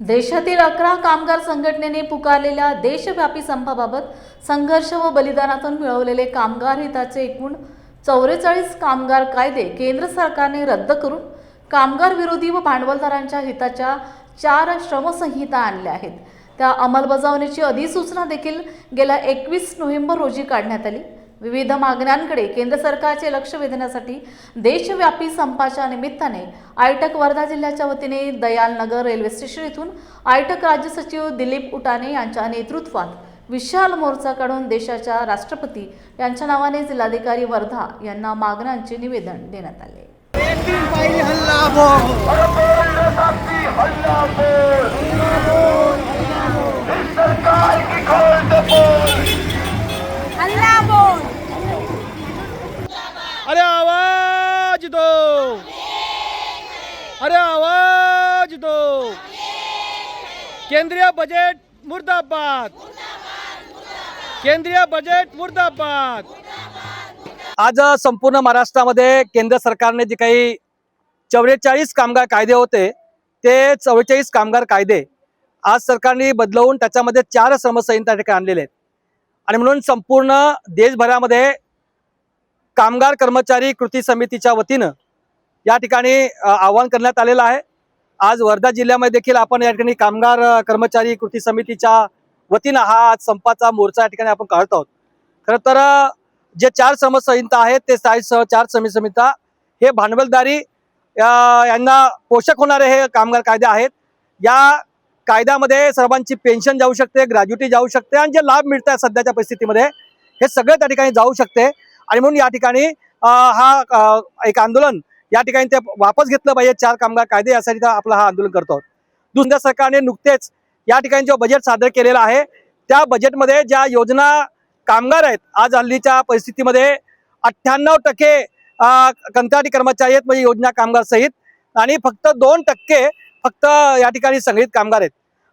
देशातील अकरा कामगार संघटनेने पुकारलेल्या देशव्यापी संपाबाबत संघर्ष व बलिदानातून मिळवलेले कामगार हिताचे एकूण चौवेचाळीस कामगार कायदे केंद्र सरकारने रद्द करून कामगार विरोधी व भांडवलदारांच्या हिताच्या चार श्रमसंहिता आणल्या आहेत. त्या अंमलबजावणीची अधिसूचना देखील गेल्या एकवीस नोव्हेंबर रोजी काढण्यात आली. विविध मागण्यांकडे केंद्र सरकारचे लक्ष वेधण्यासाठी देशव्यापी संपाच्या निमित्ताने आयटक वर्धा जिल्ह्याच्या वतीने दयालनगर रेल्वे स्टेशन येथून आयटक राज्य सचिव दिलीप उटाणे यांच्या नेतृत्वात विशाल मोर्चा काढून देशाच्या राष्ट्रपती यांच्या नावाने जिल्हाधिकारी वर्धा यांना मागण्यांचे निवेदन देण्यात आले. अरे आवाज दो केंद्रीय बजेट मुर्दाबाद. केंद्रीय बजेट मुर्दाबाद. आज संपूर्ण महाराष्ट्रामध्ये केंद्र सरकारने जे काही चौवेचाळीस कामगार कायदे होते ते चव्वेचाळीस कामगार कायदे आज सरकारने बदलवून त्याच्यामध्ये चार श्रमसंहिता ठिकाणी आणलेले आहेत. आणि म्हणून संपूर्ण देशभरामध्ये कामगार कर्मचारी कृती समितीच्या वतीनं या ठिकाणी आवाहन करण्यात आलेलं आहे. आज वर्धा जिल्ह्यामध्ये देखील आपण या ठिकाणी कामगार कर्मचारी कृती समितीच्या वतीनं हा आज संपाचा मोर्चा या ठिकाणी आपण काढत आहोत. खरं तर जे चार समसंहिता आहेत ते सह चार समसंहिता हे भांडवलदारी यांना पोषक होणारे हे कामगार कायदे आहेत. या कायद्यामध्ये सर्वांची पेन्शन जाऊ शकते ग्रॅज्युटी जाऊ शकते आणि जे लाभ मिळत आहेत सध्याच्या परिस्थितीमध्ये हे सगळं त्या ठिकाणी जाऊ शकते. आणि म्हणून या ठिकाणी हा एक आंदोलन या ठिकाणी ते वापस घेतलं पाहिजे चार कामगार कायदे यासाठी तर आपलं हा आंदोलन करतो दुसऱ्या सरकारने नुकतेच या ठिकाणी जो बजेट सादर केलेला आहे त्या बजेटमध्ये ज्या योजना कामगार आहेत आज हल्लीच्या परिस्थितीमध्ये अठ्ठ्याण्णव टक्के कंत्राटी कर्मचारी आहेत म्हणजे योजना कामगार सहित. आणि फक्त दोन टक्के फक्त या ठिकाणी संघटित कामगार आहेत.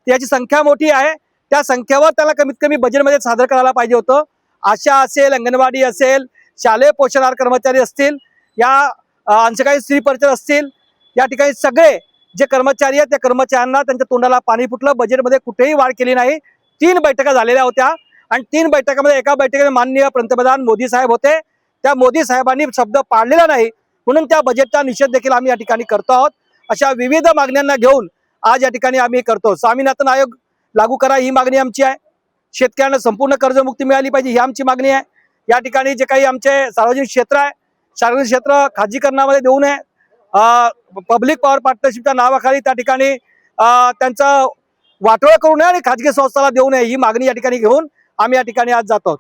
याची संख्या मोठी आहे. त्या संख्येवर त्याला कमीत कमी बजेटमध्ये सादर करायला पाहिजे होतं. आशा असेल अंगणवाडी असेल शालेय पोषणार कर्मचारी असतील या आमचे काही स्त्री परिचर असतील या ठिकाणी सगळे जे कर्मचारी आहेत त्या कर्मचाऱ्यांना त्यांच्या तोंडाला पाणी फुटलं. बजेटमध्ये कुठेही वाढ केली नाही. तीन बैठका झालेल्या होत्या. आणि तीन बैठकामध्ये एका बैठकीमध्ये माननीय पंतप्रधान मोदी साहेब होते. त्या मोदी साहेबांनी शब्द पाळलेला नाही. म्हणून त्या बजेटचा निषेध देखील आम्ही या ठिकाणी करतो आहोत. अशा विविध मागण्यांना घेऊन आज या ठिकाणी आम्ही करतो. स्वामीनाथन आयोग लागू करा ही मागणी आमची आहे. शेतकऱ्यांना संपूर्ण कर्जमुक्ती मिळाली पाहिजे ही आमची मागणी आहे. या ठिकाणी जे काही आमचे सार्वजनिक क्षेत्र आहे सार्वजनिक क्षेत्र खाजगीकरणामध्ये देऊ नये. पब्लिक पॉवर पार्टनरशिपच्या नावाखाली त्या ठिकाणी त्यांचा त्यांचं करू नये आणि खाजगी संस्थाला देऊ नये ही मागणी या ठिकाणी घेऊन आम्ही या ठिकाणी आज जातो